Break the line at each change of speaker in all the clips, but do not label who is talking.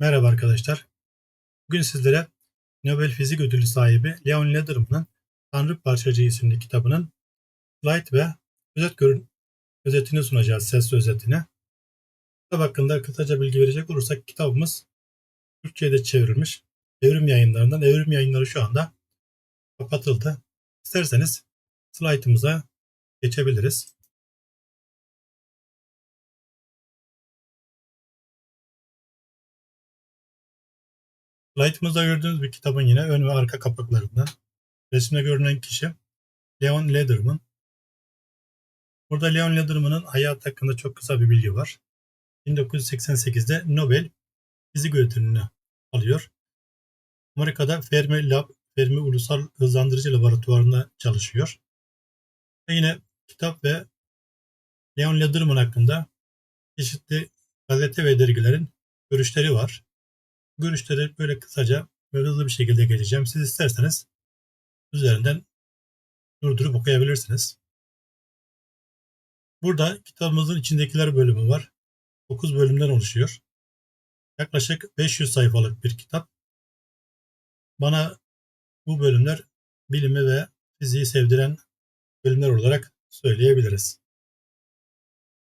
Merhaba arkadaşlar. Bugün sizlere Nobel Fizik Ödülü sahibi Leon Lederman'ın Tanrı Parçacığı isimli kitabının slide ve özet görün özetini sunacağız, ses özetini. Kitap hakkında kısaca bilgi verecek olursak kitabımız Türkçe'ye de çevrilmiş. Evrim yayınlarından. Evrim yayınları şu anda kapatıldı. İsterseniz slaytımıza geçebiliriz. Slaytımızda gördüğünüz bir kitabın yine ön ve arka kapaklarından. Resimde görünen kişi Leon Lederman. Burada Leon Lederman'ın hayatı hakkında çok kısa bir bilgi var. 1988'de Nobel Fizik Ödülünü alıyor. Amerika'da Fermi Lab, Fermi Ulusal Hızlandırıcı Laboratuvarı'nda çalışıyor. Ve yine kitap ve Leon Lederman hakkında çeşitli gazete ve dergilerin görüşleri var. Görüşleri böyle kısaca ve hızlı bir şekilde geçeceğim. Siz isterseniz üzerinden durdurup okuyabilirsiniz. Burada kitabımızın içindekiler bölümü var. 9 bölümden oluşuyor. Yaklaşık 500 sayfalık bir kitap. Bana bu bölümler bilimi ve fiziği sevdiren bölümler olarak söyleyebiliriz.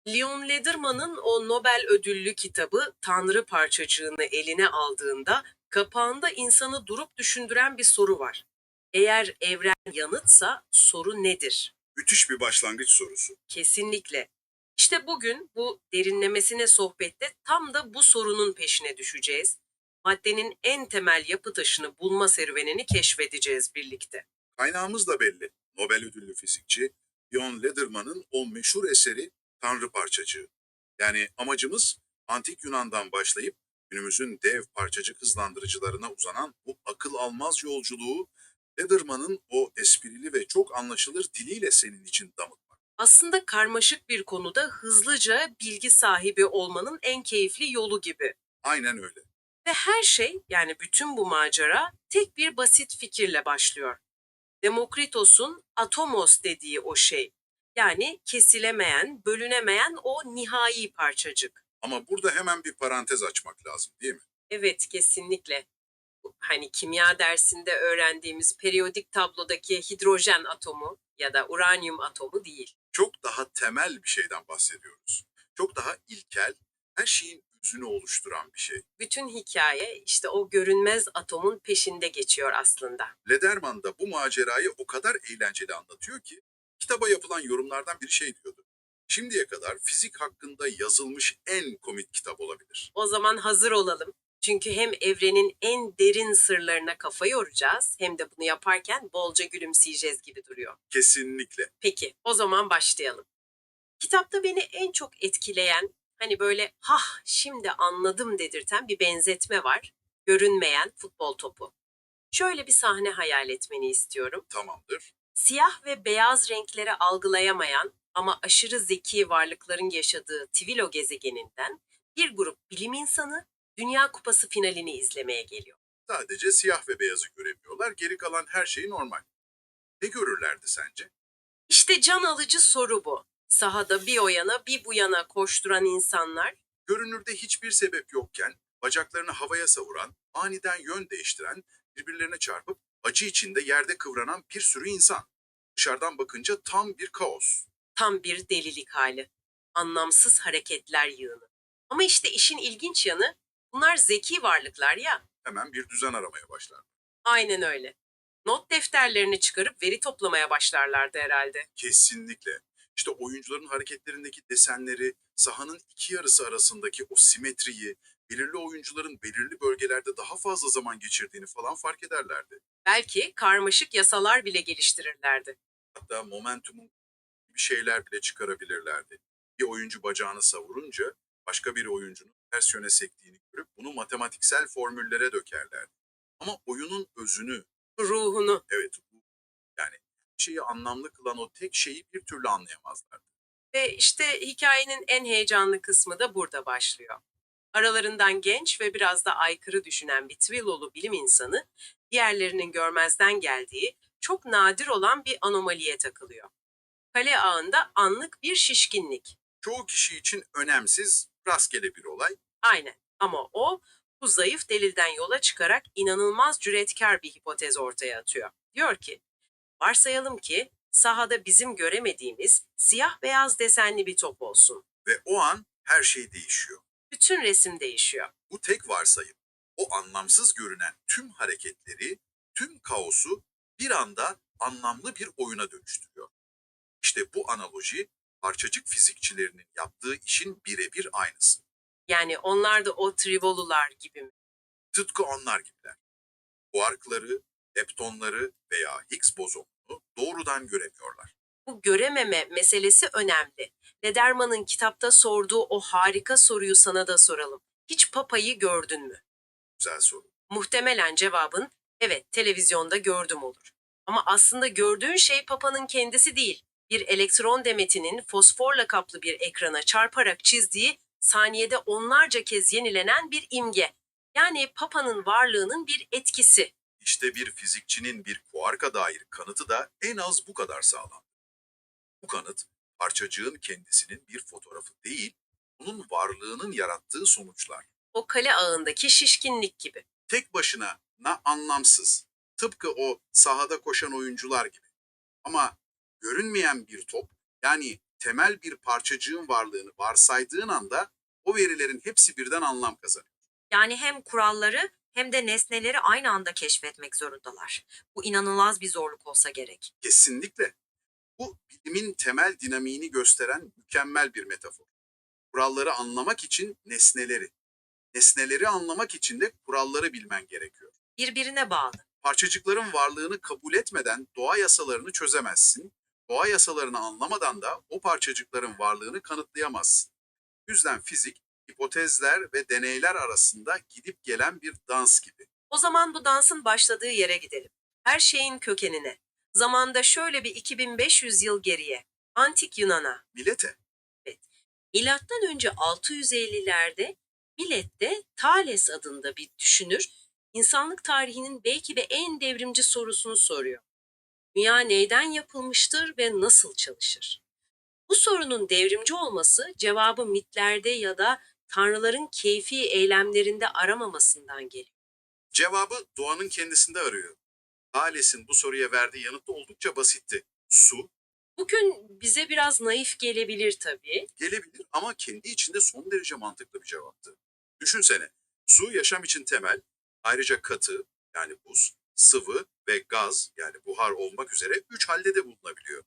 Leon Lederman'ın o Nobel ödüllü kitabı Tanrı Parçacığını eline aldığında kapağında insanı durup düşündüren bir soru var. Eğer evren yanıtsa soru nedir?
Müthiş bir başlangıç sorusu.
Kesinlikle. İşte bugün bu derinlemesine sohbette tam da bu sorunun peşine düşeceğiz. Maddenin en temel yapı taşını bulma serüvenini keşfedeceğiz birlikte.
Kaynağımız da belli. Nobel ödüllü fizikçi Leon Lederman'ın o meşhur eseri Tanrı Parçacığı. Yani amacımız antik Yunan'dan başlayıp günümüzün dev parçacık hızlandırıcılarına uzanan bu akıl almaz yolculuğu Lederman'ın o esprili ve çok anlaşılır diliyle senin için damıtmak.
Aslında karmaşık bir konuda hızlıca bilgi sahibi olmanın en keyifli yolu gibi.
Aynen öyle.
Ve her şey yani bütün bu macera tek bir basit fikirle başlıyor. Demokritos'un atomos dediği o şey. Yani kesilemeyen, bölünemeyen o nihai parçacık.
Ama burada hemen bir parantez açmak lazım değil mi?
Evet kesinlikle. Hani kimya dersinde öğrendiğimiz periyodik tablodaki hidrojen atomu ya da uranyum atomu değil.
Çok daha temel bir şeyden bahsediyoruz. Çok daha ilkel, her şeyin özünü oluşturan bir şey.
Bütün hikaye işte o görünmez atomun peşinde geçiyor aslında.
Lederman da bu macerayı o kadar eğlenceli anlatıyor ki kitaba yapılan yorumlardan bir şey diyordu. Şimdiye kadar fizik hakkında yazılmış en komik kitap olabilir.
O zaman hazır olalım. Çünkü hem evrenin en derin sırlarına kafa yoracağız hem de bunu yaparken bolca gülümseyeceğiz gibi duruyor.
Kesinlikle.
Peki, o zaman başlayalım. Kitapta beni en çok etkileyen, hani böyle hah şimdi anladım dedirten bir benzetme var. Görünmeyen futbol topu. Şöyle bir sahne hayal etmeni istiyorum.
Tamamdır.
Siyah ve beyaz renkleri algılayamayan ama aşırı zeki varlıkların yaşadığı Tvilo gezegeninden bir grup bilim insanı Dünya Kupası finalini izlemeye geliyor.
Sadece siyah ve beyazı göremiyorlar. Geri kalan her şey normal. Ne görürlerdi sence?
İşte can alıcı soru bu. Sahada bir o yana bir bu yana koşturan insanlar
Görünürde hiçbir sebep yokken bacaklarını havaya savuran, aniden yön değiştiren, birbirlerine çarpıp acı içinde yerde kıvranan bir sürü insan. Dışarıdan bakınca tam bir kaos.
tam bir delilik hali. Anlamsız hareketler yığını. Ama işte işin ilginç yanı bunlar zeki varlıklar ya.
Hemen bir düzen aramaya başlar.
Aynen öyle. Not defterlerini çıkarıp veri toplamaya başlarlardı herhalde.
Kesinlikle. İşte oyuncuların hareketlerindeki desenleri, sahanın iki yarısı arasındaki o simetriyi, belirli oyuncuların belirli bölgelerde daha fazla zaman geçirdiğini falan fark ederlerdi.
Belki karmaşık yasalar bile geliştirirlerdi.
Hatta momentumun gibi şeyler bile çıkarabilirlerdi. Bir oyuncu bacağını savurunca başka bir oyuncunun ters yöne sektiğini görüp bunu matematiksel formüllere dökerlerdi. Ama oyunun özünü,
Ruhunu.
evet yani şeyi anlamlı kılan o tek şeyi bir türlü anlayamazlardı.
Ve işte hikayenin en heyecanlı kısmı da burada başlıyor. Aralarından genç ve biraz da aykırı düşünen bir Twillolu bilim insanı, diğerlerinin görmezden geldiği çok nadir olan bir anomaliye takılıyor. Kale ağında anlık bir şişkinlik.
Çoğu kişi için önemsiz, rastgele bir olay
Aynen. Ama o Bu zayıf delilden yola çıkarak inanılmaz cüretkar bir hipotez ortaya atıyor. Diyor ki, varsayalım ki sahada bizim göremediğimiz siyah beyaz desenli bir top olsun.
Ve o an her şey değişiyor.
Bütün resim değişiyor.
Bu tek varsayım. O anlamsız görünen tüm hareketleri, tüm kaosu bir anda anlamlı bir oyuna dönüştürüyor. İşte bu analoji parçacık fizikçilerinin yaptığı işin birebir aynısı.
Yani onlar da o trivolular gibi mi?
Tıpkı onlar gibiler. Kuarkları, leptonları veya Higgs bozonunu doğrudan göremiyorlar.
Bu görememe meselesi önemli. Lederman'ın kitapta sorduğu o harika soruyu sana da soralım. Hiç papayı gördün mü?
Güzel soru.
Muhtemelen cevabın evet televizyonda gördüm olur. Ama aslında gördüğün şey papanın kendisi değil. Bir elektron demetinin fosforla kaplı bir ekrana çarparak çizdiği saniyede onlarca kez yenilenen bir imge. Yani papanın varlığının bir etkisi.
İşte bir fizikçinin bir kuarka dair kanıtı da en az bu kadar sağlam. Bu kanıt, parçacığın kendisinin bir fotoğrafı değil, onun varlığının yarattığı sonuçlar.
O kale ağındaki şişkinlik gibi.
Tek başına na anlamsız. Tıpkı o sahada koşan oyuncular gibi. Ama görünmeyen bir top, yani temel bir parçacığın varlığını varsaydığın anda o verilerin hepsi birden anlam kazanıyor.
Yani hem kuralları hem de nesneleri aynı anda keşfetmek zorundalar. Bu inanılmaz bir zorluk olsa gerek.
Kesinlikle. Bu bilimin temel dinamiğini gösteren mükemmel bir metafor. Kuralları anlamak için nesneleri, nesneleri anlamak için de kuralları bilmen gerekiyor.
Birbirine bağlı.
Parçacıkların varlığını kabul etmeden doğa yasalarını çözemezsin. Doğa yasalarını anlamadan da o parçacıkların varlığını kanıtlayamazsın. Yüzden fizik, hipotezler ve deneyler arasında gidip gelen bir dans gibi.
O zaman bu dansın başladığı yere gidelim. Her şeyin kökenine. Zamanda şöyle bir 2500 yıl geriye. Antik Yunan'a.
Milete,
Milattan önce 650'lerde Milet'te Thales adında bir düşünür, insanlık tarihinin belki de en devrimci sorusunu soruyor. Dünya neyden yapılmıştır ve nasıl çalışır? Bu sorunun devrimci olması cevabı mitlerde ya da tanrıların keyfi eylemlerinde aramamasından geliyor.
cevabı doğanın kendisinde arıyor. Thales'in bu soruya verdiği yanıt da oldukça basitti. Su,
Bugün bize biraz naif gelebilir tabii.
gelebilir ama kendi içinde son derece mantıklı bir cevaptı. Düşünsene, su yaşam için temel, ayrıca katı yani buz, sıvı ve gaz yani buhar olmak üzere üç halde de bulunabiliyor.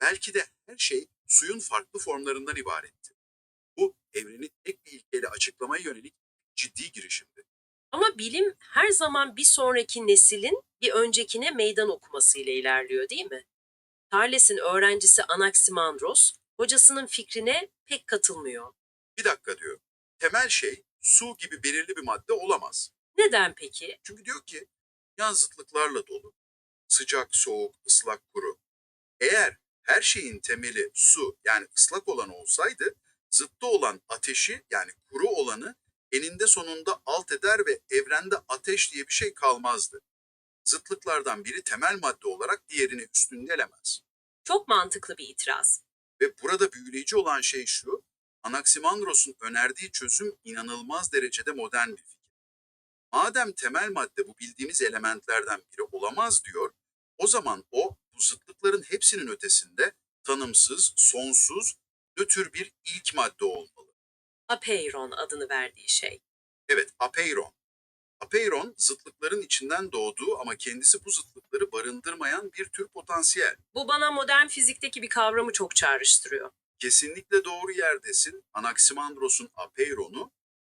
Belki de her şey suyun farklı formlarından ibaretti. Bu evreni tek bir ilkeyle açıklamaya yönelik ciddi girişimdi.
Ama bilim her zaman bir sonraki neslin bir öncekine meydan okumasıyla ilerliyor değil mi? Thales'in öğrencisi Anaximandros, hocasının fikrine pek katılmıyor.
Bir dakika diyor, temel şey su gibi belirli bir madde olamaz.
Neden peki?
Çünkü diyor ki yan zıtlıklarla dolu. Sıcak, soğuk, ıslak, kuru. Eğer her şeyin temeli su yani ıslak olan olsaydı zıttı olan ateşi yani kuru olanı eninde sonunda alt eder ve evrende ateş diye bir şey kalmazdı. Zıtlıklardan biri temel madde olarak diğerini üstün gelemez.
Çok mantıklı bir itiraz.
Ve burada büyüleyici olan şey şu, Anaximandros'un önerdiği çözüm inanılmaz derecede modern bir fikir. Madem temel madde bu bildiğimiz elementlerden biri olamaz diyor, o zaman o bu zıtlıkların hepsinin ötesinde tanımsız, sonsuz, nötr bir ilk madde olmalı.
Apeiron adını verdiği şey.
Evet, apeiron. Apeiron, zıtlıkların içinden doğduğu ama kendisi bu zıtlıkları barındırmayan bir tür potansiyel.
Bu bana modern fizikteki bir kavramı çok çağrıştırıyor.
Kesinlikle doğru yerdesin. Anaximandros'un apeironu,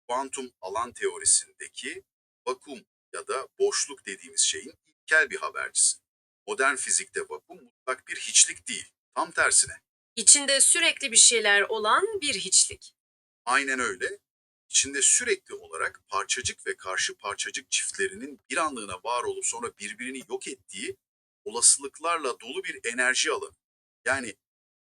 kuantum alan teorisindeki vakum ya da boşluk dediğimiz şeyin ilkel bir habercisi. Modern fizikte vakum mutlak bir hiçlik değil. Tam tersine.
İçinde sürekli bir şeyler olan bir hiçlik.
Aynen öyle. İçinde sürekli olarak parçacık ve karşı parçacık çiftlerinin bir anlığına var olup sonra birbirini yok ettiği olasılıklarla dolu bir enerji alanı. Yani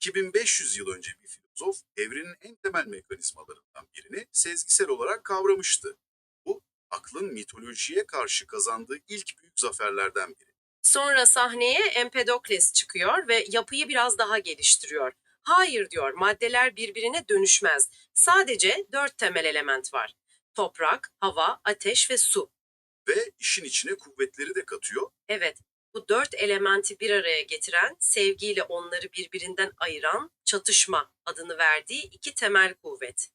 2500 yıl önce bir filozof evrenin en temel mekanizmalarından birini sezgisel olarak kavramıştı. Bu aklın mitolojiye karşı kazandığı ilk büyük zaferlerden biri.
Sonra sahneye Empedokles çıkıyor ve yapıyı biraz daha geliştiriyor. Hayır diyor, maddeler birbirine dönüşmez. Sadece dört temel element var. Toprak, hava, ateş ve su.
Ve işin içine kuvvetleri de katıyor.
Evet, bu dört elementi bir araya getiren, sevgiyle onları birbirinden ayıran çatışma adını verdiği iki temel kuvvet.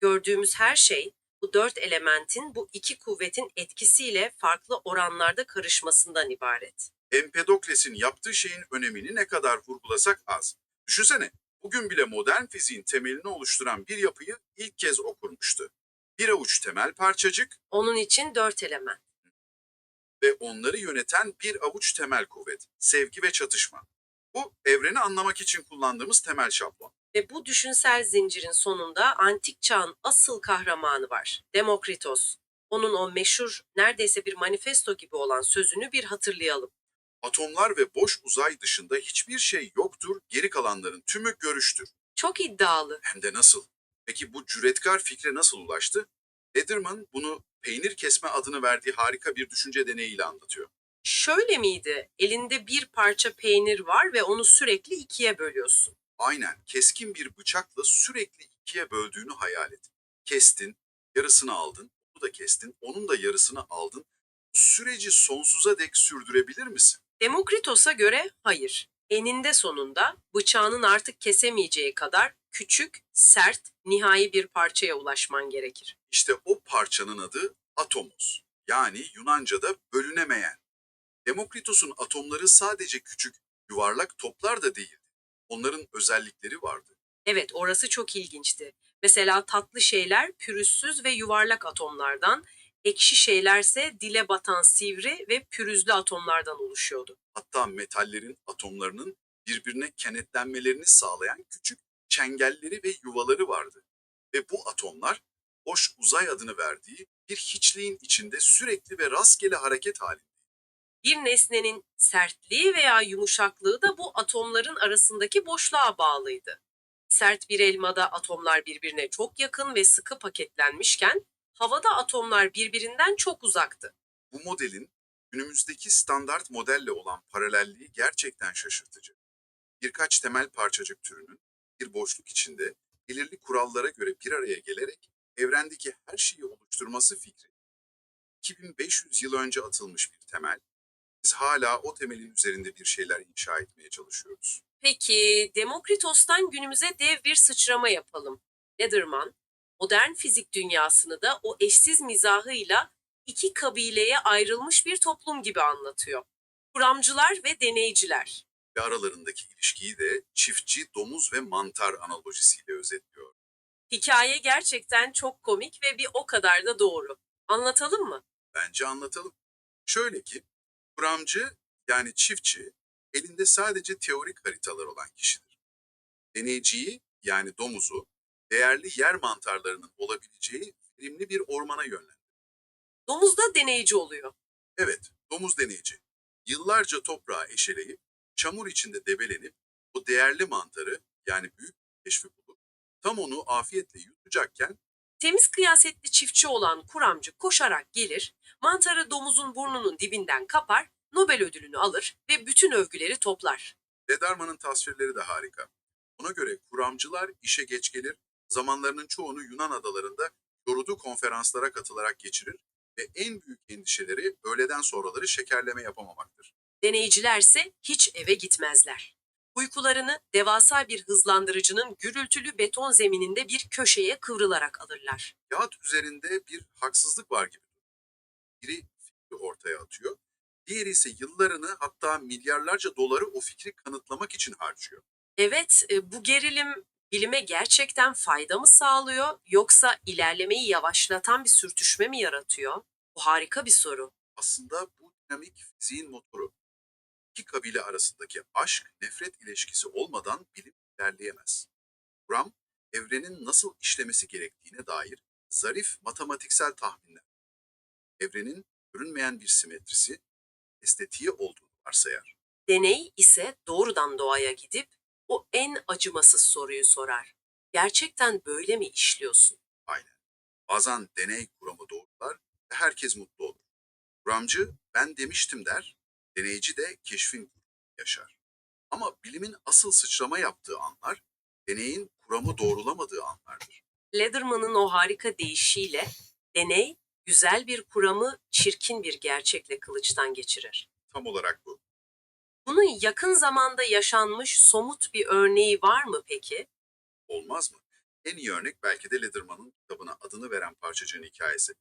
Gördüğümüz her şey bu dört elementin bu iki kuvvetin etkisiyle farklı oranlarda karışmasından ibaret.
Empedokles'in yaptığı şeyin önemini ne kadar vurgulasak az. Düşünsene, bugün bile modern fiziğin temelini oluşturan bir yapıyı ilk kez okurmuştu. Bir avuç temel parçacık
Onun için dört element.
Ve onları yöneten bir avuç temel kuvvet, sevgi ve çatışma. Bu, evreni anlamak için kullandığımız temel şablon.
Ve bu düşünsel zincirin sonunda antik çağın asıl kahramanı var. Demokritos. Onun o meşhur, neredeyse bir manifesto gibi olan sözünü bir hatırlayalım.
Atomlar ve boş uzay dışında hiçbir şey yoktur, geri kalanların tümü görüştür.
Çok iddialı.
Hem de nasıl? Peki bu cüretkar fikre nasıl ulaştı? Lederman bunu peynir kesme adını verdiği harika bir düşünce deneyiyle anlatıyor.
Şöyle miydi? Elinde bir parça peynir var ve onu sürekli ikiye bölüyorsun.
Aynen keskin bir bıçakla sürekli ikiye böldüğünü hayal et. Kestin, yarısını aldın, onu da kestin, onun da yarısını aldın. Bu süreci sonsuza dek sürdürebilir misin?
Demokritos'a göre hayır. Eninde sonunda bıçağının artık kesemeyeceği kadar küçük, sert, nihai bir parçaya ulaşman gerekir.
İşte o parçanın adı atomos. Yani Yunanca'da bölünemeyen. Demokritos'un atomları sadece küçük, yuvarlak toplar da değildi. Onların özellikleri vardı.
Evet, orası çok ilginçti. Mesela tatlı şeyler pürüzsüz ve yuvarlak atomlardan, ekşi şeylerse dile batan sivri ve pürüzlü atomlardan oluşuyordu.
Hatta metallerin atomlarının birbirine kenetlenmelerini sağlayan küçük çengelleri ve yuvaları vardı. Ve bu atomlar boş uzay adını verdiği bir hiçliğin içinde sürekli ve rastgele hareket halinde.
Bir nesnenin sertliği veya yumuşaklığı da bu atomların arasındaki boşluğa bağlıydı. Sert bir elmada atomlar birbirine çok yakın ve sıkı paketlenmişken, havada atomlar birbirinden çok uzaktı.
Bu modelin günümüzdeki standart modelle olan paralelliği gerçekten şaşırtıcı. Birkaç temel parçacık türünün bir boşluk içinde belirli kurallara göre bir araya gelerek evrendeki her şeyi oluşturması fikri. 2500 yıl önce atılmış bir temel. Biz hala o temelin üzerinde bir şeyler inşa etmeye çalışıyoruz.
Peki Demokritos'tan günümüze dev bir sıçrama yapalım. Lederman, modern fizik dünyasını da o eşsiz mizahıyla iki kabileye ayrılmış bir toplum gibi anlatıyor. Kuramcılar ve deneyciler.
Ve aralarındaki ilişkiyi de çiftçi, domuz ve mantar analojisiyle özetliyor.
Hikaye gerçekten çok komik ve bir o kadar da doğru. Anlatalım mı?
Bence anlatalım. Şöyle ki, kuramcı yani çiftçi elinde sadece teorik haritalar olan kişidir. Deneyciyi yani domuzu değerli yer mantarlarının olabileceği verimli bir ormana yönlendirir.
Domuz da deneyici oluyor.
Evet, domuz deneyici. Yıllarca toprağı eşeleyip, çamur içinde debelenip, o değerli mantarı yani büyük keşfi bulup, tam onu afiyetle yutacakken
Temiz kıyasetli çiftçi olan kuramcı koşarak gelir, mantarı domuzun burnunun dibinden kapar, Nobel ödülünü alır ve bütün övgüleri toplar.
Lederman'ın tasvirleri de harika. Ona göre kuramcılar işe geç gelir, zamanlarının çoğunu Yunan adalarında yorudu konferanslara katılarak geçirir ve en büyük endişeleri öğleden sonraları şekerleme yapamamaktır.
Deneyicilerse hiç eve gitmezler. Uykularını devasa bir hızlandırıcının gürültülü beton zemininde bir köşeye kıvrılarak alırlar.
Kağıt üzerinde bir haksızlık var gibi. Biri fikri ortaya atıyor, diğeri ise yıllarını hatta milyarlarca doları o fikri kanıtlamak için harcıyor.
Evet, e, bu gerilim bilime gerçekten fayda mı sağlıyor yoksa ilerlemeyi yavaşlatan bir sürtüşme mi yaratıyor? Bu harika bir soru.
Aslında bu dinamik fiziğin motoru. İki kabile arasındaki aşk, nefret ilişkisi olmadan bilim ilerleyemez. Kuram, evrenin nasıl işlemesi gerektiğine dair zarif matematiksel tahminler. Evrenin görünmeyen bir simetrisi, estetiği olduğunu varsayar.
Deney ise doğrudan doğaya gidip o en acımasız soruyu sorar. Gerçekten böyle mi işliyorsun?
Aynen. Bazen deney kuramı doğrular ve herkes mutlu olur. Kuramcı ben demiştim der, deneyici de keşfin yaşar. Ama bilimin asıl sıçrama yaptığı anlar, deneyin kuramı doğrulamadığı anlardır.
Lederman'ın o harika deyişiyle Deney, güzel bir kuramı çirkin bir gerçekle kılıçtan geçirir.
Tam olarak bu.
Bunun yakın zamanda yaşanmış somut bir örneği var mı peki?
Olmaz mı? En iyi örnek belki de Lederman'ın kitabına adını veren parçacığın hikayesi.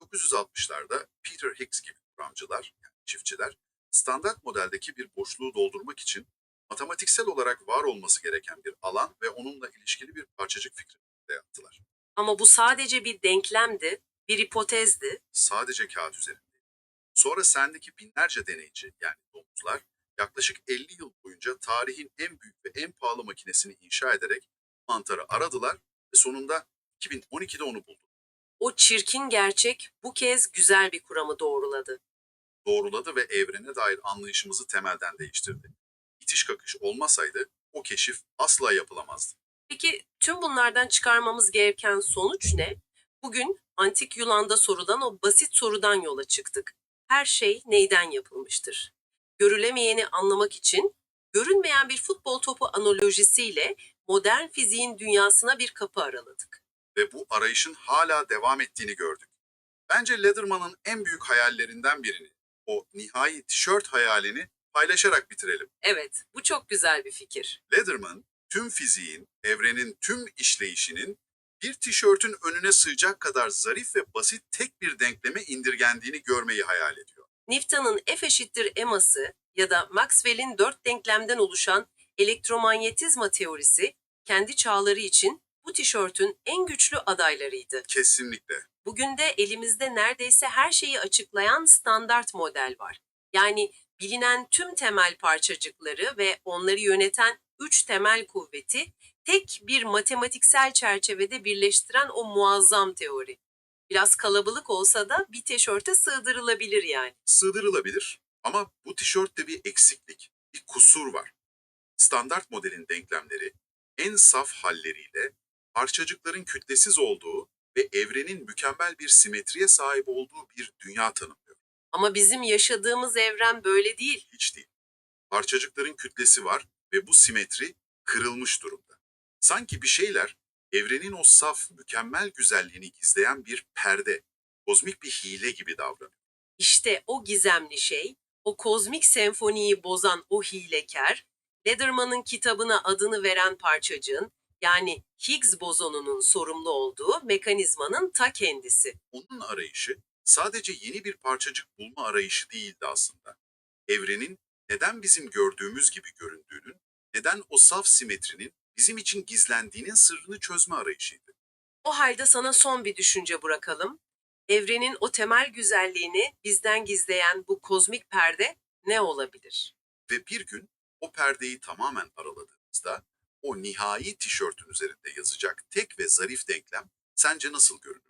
1960'larda Peter Higgs gibi kuramcılar, yani çiftçiler, standart modeldeki bir boşluğu doldurmak için matematiksel olarak var olması gereken bir alan ve onunla ilişkili bir parçacık fikri ortaya attılar.
Ama bu sadece bir denklemdi, bir hipotezdi.
Sadece kağıt üzerinde. Sonra sendeki binlerce deneyci yani domuzlar yaklaşık 50 yıl boyunca tarihin en büyük ve en pahalı makinesini inşa ederek mantarı aradılar ve sonunda 2012'de onu buldu.
O çirkin gerçek bu kez güzel bir kuramı doğruladı.
Doğruladı ve evrene dair anlayışımızı temelden değiştirdi. İtiş kakış olmasaydı o keşif asla yapılamazdı.
Peki tüm bunlardan çıkarmamız gereken sonuç ne? Bugün antik Yunan'da sorulan o basit sorudan yola çıktık. Her şey neyden yapılmıştır? Görülemeyeni anlamak için görünmeyen bir futbol topu analojisiyle modern fiziğin dünyasına bir kapı araladık.
Ve bu arayışın hala devam ettiğini gördük. Bence Lederman'ın en büyük hayallerinden birini, o nihai tişört hayalini paylaşarak bitirelim.
Evet, bu çok güzel bir fikir.
Lederman, tüm fiziğin, evrenin tüm işleyişinin bir tişörtün önüne sığacak kadar zarif ve basit tek bir denkleme indirgendiğini görmeyi hayal ediyor.
Newton'un F eşittir eması ya da Maxwell'in dört denklemden oluşan elektromanyetizma teorisi kendi çağları için bu tişörtün en güçlü adaylarıydı.
Kesinlikle.
Bugün de elimizde neredeyse her şeyi açıklayan standart model var. Yani bilinen tüm temel parçacıkları ve onları yöneten üç temel kuvveti tek bir matematiksel çerçevede birleştiren o muazzam teori. Biraz kalabalık olsa da bir tişörte sığdırılabilir yani.
Sığdırılabilir ama bu tişörtte bir eksiklik, bir kusur var. Standart modelin denklemleri en saf halleriyle parçacıkların kütlesiz olduğu ve evrenin mükemmel bir simetriye sahip olduğu bir dünya tanımlıyor.
Ama bizim yaşadığımız evren böyle değil.
Hiç değil. Parçacıkların kütlesi var ve bu simetri kırılmış durumda. Sanki bir şeyler evrenin o saf, mükemmel güzelliğini gizleyen bir perde, kozmik bir hile gibi davranıyor.
İşte o gizemli şey, o kozmik senfoniyi bozan o hilekar, Lederman'ın kitabına adını veren parçacığın, yani Higgs bozonunun sorumlu olduğu mekanizmanın ta kendisi.
Onun arayışı sadece yeni bir parçacık bulma arayışı değildi aslında. Evrenin neden bizim gördüğümüz gibi göründüğünün, neden o saf simetrinin bizim için gizlendiğinin sırrını çözme arayışıydı.
O halde sana son bir düşünce bırakalım. Evrenin o temel güzelliğini bizden gizleyen bu kozmik perde ne olabilir?
Ve bir gün o perdeyi tamamen araladığımızda o nihai tişörtün üzerinde yazacak tek ve zarif denklem sence nasıl görünür?